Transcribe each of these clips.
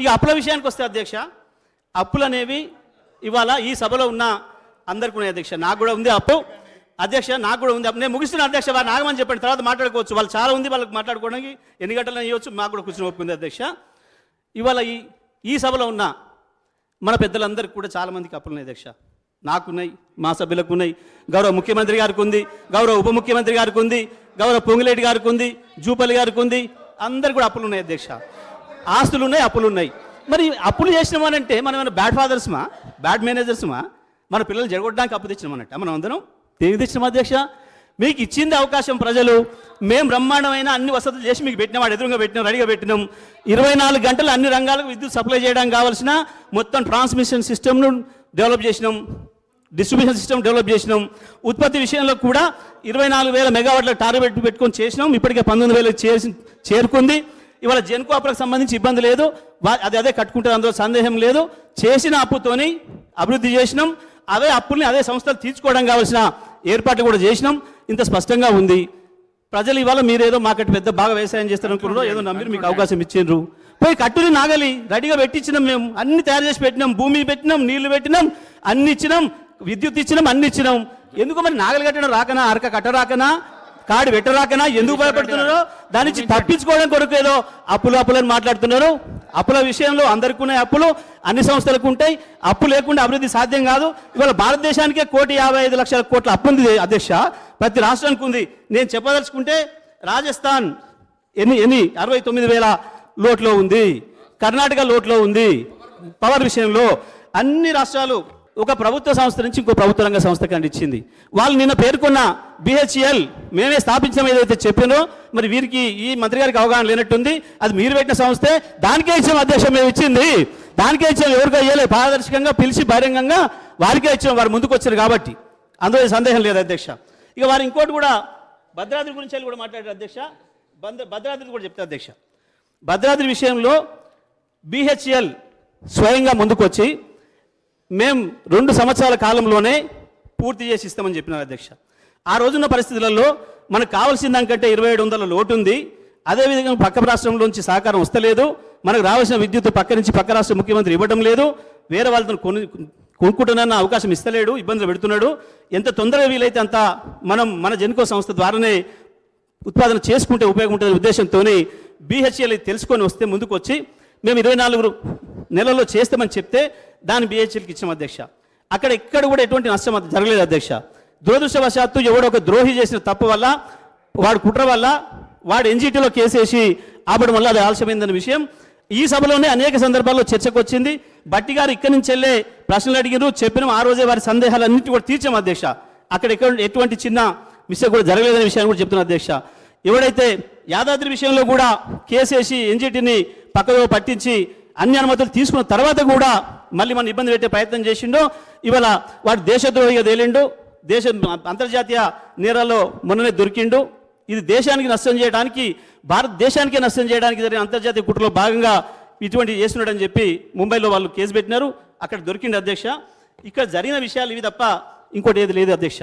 ఇక అప్పుల విషయానికి వస్తే అధ్యక్ష అప్పులు అనేవి ఇవాళ ఈ సభలో ఉన్న అందరికీ ఉన్నాయి అధ్యక్ష. నాకు కూడా ఉంది అప్పు. అధ్యక్ష నాకు కూడా ఉంది నేను ముగిస్తున్న అధ్యక్ష వారు నాగమని చెప్పండి. తర్వాత మాట్లాడుకోవచ్చు. వాళ్ళు చాలా ఉంది వాళ్ళకి మాట్లాడుకోవడానికి. ఎన్ని గంటలు ఇవ్వచ్చు. మాకు కూడా కూర్చొని ఒప్పుకుంది అధ్యక్ష. ఇవాళ ఈ ఈ సభలో ఉన్న మన పెద్దలందరికీ కూడా చాలామందికి అప్పులు ఉన్నాయి అధ్యక్ష. నాకున్నాయి. మా సభ్యులకు ఉన్నాయి. గౌరవ ముఖ్యమంత్రి గారికి ఉంది. గౌరవ ఉప ముఖ్యమంత్రి గారికి ఉంది. గౌరవ పొంగులేటి గారికి ఉంది. జూపల్లి గారికి ఉంది. అందరు కూడా అప్పులు ఉన్నాయి అధ్యక్ష. ఆస్తులు ఉన్నాయి అప్పులు ఉన్నాయి మరి అప్పులు చేసినామనంటే మనం ఏమైనా బ్యాడ్ ఫాదర్స్మా బ్యాడ్ మేనేజర్స్మా మన పిల్లలు జరగొట్టడానికి అప్పు తెచ్చినామన్నట్ట మనం అందరం దేనికి తెచ్చినాం అధ్యక్ష మీకు ఇచ్చింది అవకాశం ప్రజలు. మేము బ్రహ్మాండమైన అన్ని వసతులు చేసి మీకు పెట్టినాం వాడు ఎదురుగా పెట్టినాం రెడీగా పెట్టినాం. ఇరవై నాలుగు గంటలు అన్ని రంగాలకు విద్యుత్ సప్లై చేయడానికి కావాల్సిన మొత్తం ట్రాన్స్మిషన్ సిస్టమ్ను డెవలప్ చేసినాం. డిస్ట్రిబ్యూషన్ సిస్టమ్ డెవలప్ చేసినాం. ఉత్పత్తి విషయంలో కూడా ఇరవై నాలుగు వేల మెగావాట్ల టార్గెట్ పెట్టుకొని చేసినాం. ఇప్పటికే పంతొమ్మిది వేలకు చేసి చేరుకుంది. ఇవాళ జెన్కో అప్పులకు సంబంధించి ఇబ్బంది లేదు. అది అదే కట్టుకుంటారు. అందులో సందేహం లేదు. చేసిన అప్పుతోని అభివృద్ధి చేసినాం. అవే అప్పుల్ని అదే సంస్థలు తీర్చుకోవడం కావాల్సిన ఏర్పాట్లు కూడా చేసినాం. ఇంత స్పష్టంగా ఉంది. ప్రజలు ఇవాళ మీరేదో మాకటి పెద్ద బాగా వ్యవసాయం చేస్తారనుకున్నారో ఏదో నమ్మిరు మీకు అవకాశం ఇచ్చిండ్రు. పోయి కట్టుని నాగలి రెడీగా పెట్టించినాం మేము. అన్ని తయారు చేసి పెట్టినాం. భూమి పెట్టినాం నీళ్ళు పెట్టినాం అన్ని ఇచ్చినాం విద్యుత్ ఇచ్చినాం అన్ని ఇచ్చినాం. ఎందుకు మరి నాగలి కట్టడం రాకనా అరక కట్ట కాడి పెట్టరాకనా ఎందుకు భయపడుతున్నారో? దాని నుంచి తప్పించుకోవడం కొరకు ఏదో అప్పులు అప్పులని మాట్లాడుతున్నారు. అప్పుల విషయంలో అందరికీ ఉన్నాయి అప్పులు అన్ని సంస్థలకు ఉంటాయి. అప్పు లేకుండా అభివృద్ధి సాధ్యం కాదు. ఇవాళ భారతదేశానికే కోటి యాభై ఐదు లక్షల కోట్ల అప్పు ఉంది అధ్యక్ష. ప్రతి రాష్ట్రానికి ఉంది. నేను చెప్పదలుచుకుంటే రాజస్థాన్ ఎన్ని ఎన్ని? అరవై తొమ్మిది వేల లోట్లో ఉంది. కర్ణాటక లోట్లో ఉంది. పవర్ విషయంలో అన్ని రాష్ట్రాలు ఒక ప్రభుత్వ సంస్థ నుంచి ఇంకో ప్రభుత్వ రంగ సంస్థకి అండి ఇచ్చింది. వాళ్ళు నిన్న పేర్కొన్న బిహెచ్ఎల్ మేమే స్థాపించడం ఏదైతే చెప్పినో మరి వీరికి ఈ మంత్రి గారికి అవగాహన లేనట్టుంది. అది మీరు పెట్టిన సంస్థే. దానికే ఇచ్చాం అధ్యక్షం మేము ఇచ్చింది. దానికే ఇచ్చాం ఎవరికో ఇవ్వలేదు పారదర్శకంగా పిలిచి బహిరంగంగా వారికే ఇచ్చాం వారు ముందుకు వచ్చారు కాబట్టి. అందులో సందేహం లేదు అధ్యక్ష. ఇక వారు ఇంకోటి కూడా భద్రాద్రి గురించి వెళ్ళి కూడా మాట్లాడారు అధ్యక్ష. భద్ర భద్రాద్రి కూడా చెప్తారు అధ్యక్ష. భద్రాద్రి విషయంలో బిహెచ్ఎల్ స్వయంగా ముందుకొచ్చి మేము రెండు సంవత్సరాల కాలంలోనే పూర్తి చేసి ఇస్తామని చెప్పినారు అధ్యక్ష. ఆ రోజున్న పరిస్థితులలో మనకు కావాల్సిన దానికంటే ఇరవై ఏడు వందల లోటు ఉంది అదేవిధంగా పక్క రాష్ట్రంలోంచి సహకారం వస్తలేదు. మనకు రావాల్సిన విద్యుత్ పక్క నుంచి పక్క రాష్ట్ర ముఖ్యమంత్రి ఇవ్వడం లేదు. వేరే వాళ్ళతో కొని కొనుక్కుంటున్న అవకాశం ఇస్తలేడు ఇబ్బందులు పెడుతున్నాడు. ఎంత తొందరగా వీలైతే అంత మనం మన జెన్కో సంస్థ ద్వారానే ఉత్పాదన చేసుకుంటే ఉపయోగం ఉంటుందనే ఉద్దేశంతో బీహెచ్ఎల్ తెలుసుకొని వస్తే ముందుకు వచ్చి మేము ఇరవై నాలుగు నెలల్లో చేస్తామని చెప్తే దాన్ని బీహెచ్ఎల్కి ఇచ్చాం అధ్యక్ష. అక్కడ ఇక్కడ కూడా ఎటువంటి నష్టం జరగలేదు అధ్యక్ష. దురదృష్టవశాత్తు ఎవడో ఒక ద్రోహి చేసిన తప్పు వల్ల వాడు కుట్ర వల్ల వాడు ఎన్జిటీలో కేసేసి ఆపడం వల్ల అది ఆలస్యమైందన్న విషయం. ఈ సభలోనే అనేక సందర్భాల్లో చర్చకు వచ్చింది బట్టి గారు ఇక్కడి నుంచి వెళ్ళే ప్రశ్నలు అడిగారు చెప్పిన ఆ రోజే వారి సందేహాలన్నింటి కూడా తీర్చాం అధ్యక్ష. అక్కడ ఎటువంటి చిన్న మిస్టేక్ కూడా జరగలేదనే విషయాన్ని కూడా చెప్తున్నా అధ్యక్ష. ఎవడైతే యాదాద్రి విషయంలో కూడా కేసేసి ఎన్జిటిని పక్కదో పట్టించి అన్ని అనుమతులు తీసుకున్న తర్వాత కూడా మళ్ళీ మన ఇబ్బంది పెట్టే ప్రయత్నం చేసిండో ఇవాళ వాడు దేశద్రోహిగా తేలిండు దేశ అంతర్జాతీయ నేరాల్లో మొన్ననే దొరికిండు. ఇది దేశానికి నష్టం చేయడానికి భారతదేశానికే నష్టం చేయడానికి జరిగిన అంతర్జాతీయ కుట్రలో భాగంగా ఇటువంటి చేస్తున్నాడని చెప్పి ముంబైలో వాళ్ళు కేసు పెట్టినారు. అక్కడ దొరికింది అధ్యక్ష. ఇక్కడ జరిగిన విషయాలు ఇవి తప్ప ఇంకోటి ఏది లేదు అధ్యక్ష.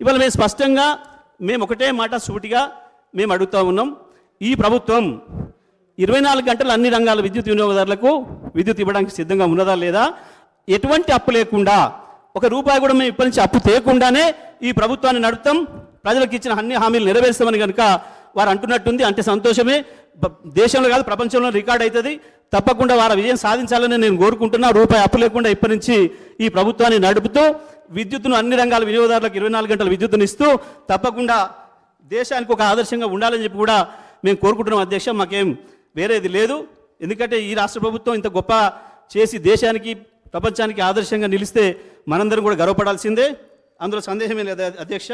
ఇవాళ మేము స్పష్టంగా మేము ఒకటే మాట సూటిగా మేము అడుగుతూ ఉన్నాం. ఈ ప్రభుత్వం ఇరవై నాలుగు గంటలు అన్ని రంగాల విద్యుత్ వినియోగదారులకు విద్యుత్ ఇవ్వడానికి సిద్ధంగా ఉన్నదా లేదా? ఎటువంటి అప్పు లేకుండా ఒక రూపాయి కూడా మేము ఇప్పటి నుంచి అప్పు తేకుండానే ఈ ప్రభుత్వాన్ని నడుపుతాం. ప్రజలకు ఇచ్చిన అన్ని హామీలు నెరవేరుస్తామని కనుక వారు అంటున్నట్టుంది. అంటే సంతోషమే. దేశంలో కాదు ప్రపంచంలో రికార్డ్ అవుతుంది. తప్పకుండా వారు విజయం సాధించాలని నేను కోరుకుంటున్నా. రూపాయి అప్పు లేకుండా ఇప్పటి నుంచి ఈ ప్రభుత్వాన్ని నడుపుతూ విద్యుత్తును అన్ని రంగాల వినియోగదారులకు ఇరవై నాలుగు గంటల విద్యుత్తును ఇస్తూ తప్పకుండా దేశానికి ఒక ఆదర్శంగా ఉండాలని చెప్పి కూడా మేము కోరుకుంటున్నాం. అధ్యక్ష మాకేం వేరేది లేదు. ఎందుకంటే ఈ రాష్ట్ర ప్రభుత్వం ఇంత గొప్ప చేసి దేశానికి ప్రపంచానికి ఆదర్శంగా నిలిస్తే మనందరం కూడా గర్వపడాల్సిందే. అందులో సందేహమే లేదు అధ్యక్ష.